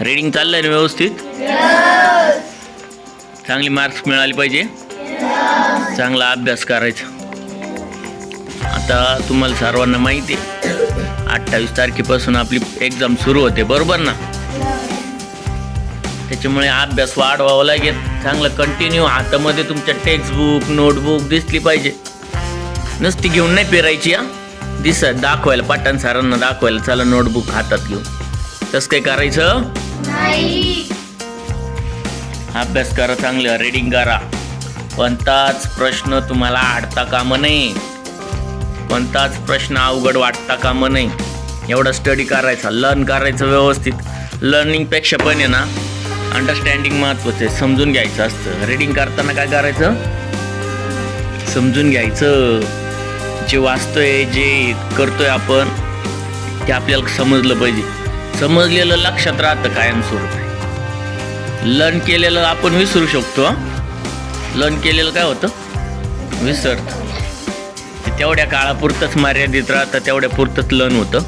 Reading चाललंय ना व्यवस्थित? चांगली मार्क्स मिळाले पाहिजे. चांगला अभ्यास करायचा. आता तुम्हाला सर्वांना माहिती आहे अठ्ठावीस तारखेपासून आपली एक्झाम सुरू होते बरोबर ना? त्याच्यामुळे अभ्यास वाढवावा लागेल. चांगलं कंटिन्यू हातामध्ये तुमच्या टेक्स्टबुक नोटबुक दिसली पाहिजे. नुसती घेऊन नाही पेरायची हा? दिसत दाखवायला पाटण सरांना दाखवायला चला नोटबुक हातात घेऊन. तसं काय करायचं? अभ्यास करा चांगलं रीडिंग करा. कोणताच प्रश्न तुम्हाला आडता कामा नाही. कोणताच प्रश्न अवघड वाटता कामा नाही. एवढा स्टडी करायचा लर्न करायचं व्यवस्थित. लर्निंगपेक्षा पण आहे ना अंडरस्टँडिंग महत्त्वाचं आहे. समजून घ्यायचं असतं. रीडिंग करताना काय करायचं? समजून घ्यायचं. जे वाचतोय जे करतोय आपण ते आपल्याला समजलं पाहिजे. समजलेलं लक्षात राहतं कायमस्वरूपी. लर्न केलेलं आपण विसरू शकतो लर्न केलेलं काय होतं? विसरतं. ते तेवढ्या काळापुरतंच मर्यादित राहतं तेवढ्या पुरतंच लर्न होतं.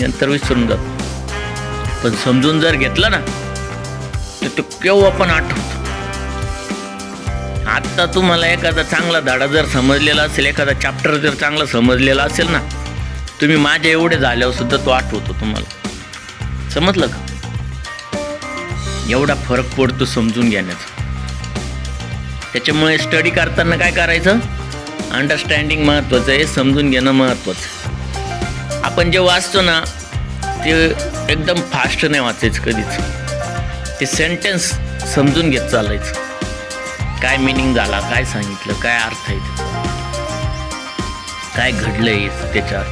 नंतर विसरून जात. पण समजून जर घेतलं ना तर तो केव्हा पण आठवतो. आत्ता तुम्हाला एखादा चांगला धडा जर समजलेला असेल एखादा चॅप्टर जर चांगला समजलेला असेल ना तुम्ही माझ्या एवढे झाल्यावर सुद्धा तो आठवतो तुम्हाला. समजलं का? एवढा फरक पडतो समजून घेण्याचा. त्याच्यामुळे स्टडी करताना काय करायचं? अंडरस्टँडिंग महत्त्वाचं आहे समजून घेणं महत्त्वाचं आपण जे वाचतो ना ते एकदम फास्ट नाही वाचायचं कधीच. ते सेंटेन्स समजून घेत चालायचं. काय मिनिंग झाला काय सांगितलं काय अर्थ आहे त्याचा? काय घडलंय त्याच्यात?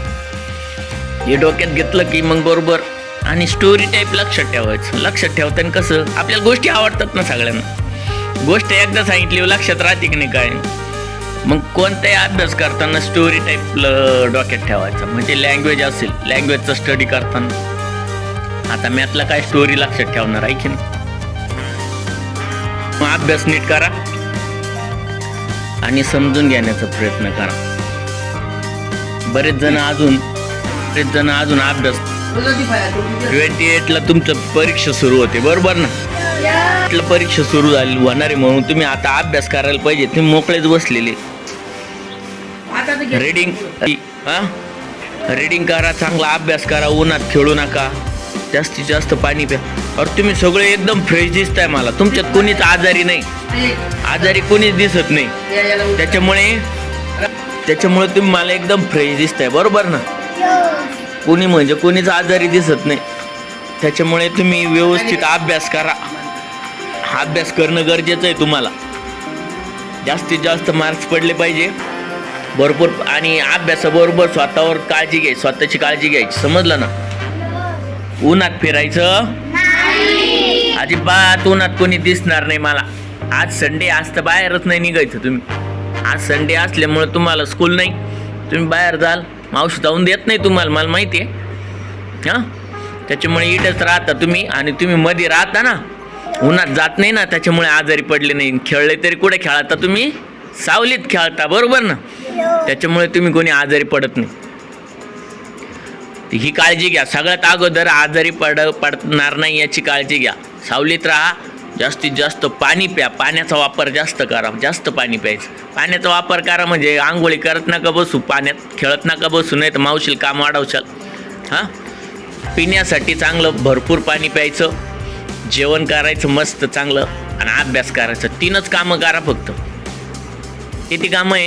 हे डोक्यात घेतलं की मग बरोबर आणि स्टोरी टाईप लक्षात ठेवायचं. लक्षात ठेवताना कसं आपल्याला गोष्टी आवडतात ना सगळ्यांना. गोष्ट एकदा सांगितली लक्षात राहते की नाही काय. मग कोणताही अभ्यास करताना स्टोरी टाईप डोक्यात ठेवायचा. म्हणजे लँग्वेज असेल लँग्वेजचा स्टडी करताना. आता मॅथला काय स्टोरी लक्षात ठेवणार आहे की नाही? मग अभ्यास नीट करा. आणि समजून घेण्याचा प्रयत्न करा. बरेच जण अजून बरेच जण अजून अभ्यास ट्वेंटी एटला तुमचं परीक्षा सुरू होते बरोबर ना? परीक्षा सुरू झाली होणार आहे म्हणून तुम्ही आता अभ्यास करायला पाहिजे तुम्ही मोकळेच बसलेले. रीडिंग हा? रीडिंग करा चांगला अभ्यास करा उन्हात खेळू नका. जास्तीत जास्त पाणी प्या. और तुम्ही सगळे एकदम फ्रेश दिसताय मला. तुमच्यात कोणीच आजारी नाही. आजारी कोणीच दिसत नाही. त्याच्यामुळे त्याच्यामुळे तुम्ही मला एकदम फ्रेश दिसताय बरोबर ना? कोणी म्हणजे कोणीच आजारी दिसत नाही. त्याच्यामुळे तुम्ही व्यवस्थित अभ्यास करा. अभ्यास करणं गरजेचं आहे तुम्हाला. जास्तीत जास्त मार्क्स पडले पाहिजे. भरपूर आणि अभ्यासाबरोबर स्वतःवर काळजी घ्यायची स्वतःची काळजी घ्यायची. समजलं ना? उन्हात फिरायचं? अजिबात उन्हात कोणी दिसणार नाही मला. आज संडे आज तर बाहेरच नाही निघायचं तुम्ही. आज संडे असल्यामुळे तुम्हाला स्कूल नाही. तुम्ही बाहेर जाल. मावशी जाऊन देत नाही तुम्हाला मला माहिती आहे. हां? त्याच्यामुळे इथंच राहता तुम्ही आणि तुम्ही मध्ये राहता ना. उन्हात जात नाही ना त्याच्यामुळे आजारी पडले नाही. खेळले तरी कुठे खेळता तुम्ही? सावलीत खेळता बरोबर ना? त्याच्यामुळे तुम्ही कोणी आजारी पडत नाही. ही काळजी घ्या. सगळ्यात अगोदर आजारी पड पडणार नाही याची काळजी घ्या. सावलीत राहा जास्तीत जास्त पाणी प्या. पाण्याचा वापर जास्त करा. जास्त पाणी प्यायचं. पाण्याचा वापर करा म्हणजे आंघोळी करत नका बसू पाण्यात खेळत नका बसू नाही तर मावशील काम वाढवशाल. हां? पिण्यासाठी चांगलं भरपूर पाणी प्यायचं. जेवण करायचं मस्त चांगलं आणि अभ्यास करायचं. तीनच कामं करा फक्त. किती कामं आहे?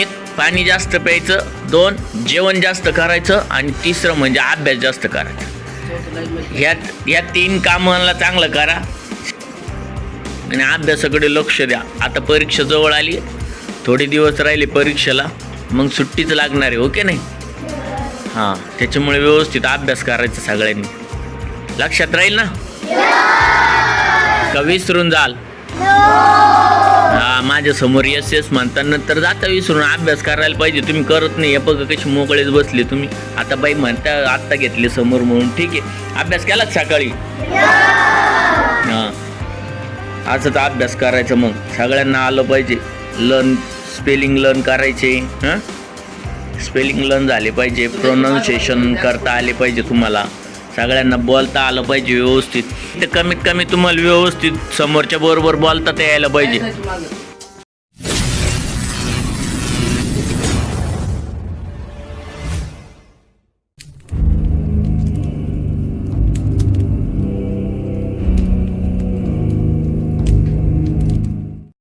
एक पाणी जास्त प्यायचं. दोन जेवण जास्त करायचं. आणि तिसरं म्हणजे अभ्यास जास्त करायचा. ह्या या तीन कामाला चांगलं करा. आणि अभ्यासाकडे लक्ष द्या. आता परीक्षा जवळ आली. थोडे दिवस राहिले परीक्षेला. मग सुट्टीच लागणार आहे ओके नाही? हां त्याच्यामुळे व्यवस्थित अभ्यास करायचा सगळ्यांनी. लक्षात राहील ना? का विसरून जाल? हा माझ्यासमोर यस यस म्हणताना तर जाता विसरून अभ्यास करायला पाहिजे. तुम्ही करत नाही. हे बघा कशी मोकळेच बसले तुम्ही. आता बाई म्हणता आत्ता घेतले समोर म्हणून. ठीक आहे. अभ्यास केला का सकाळी हां. असंच अभ्यास करायचं मग. सगळ्यांना आलं पाहिजे. लर्न स्पेलिंग लर्न करायचे. हां? स्पेलिंग लर्न झाले पाहिजे. प्रोनाऊन्सिएशन करता आले पाहिजे तुम्हाला. सगळ्यांना बोलता आलं पाहिजे व्यवस्थित. ते कमीत कमी तुम्हाला व्यवस्थित समोरच्या बरोबर बोलता तर यायला पाहिजे?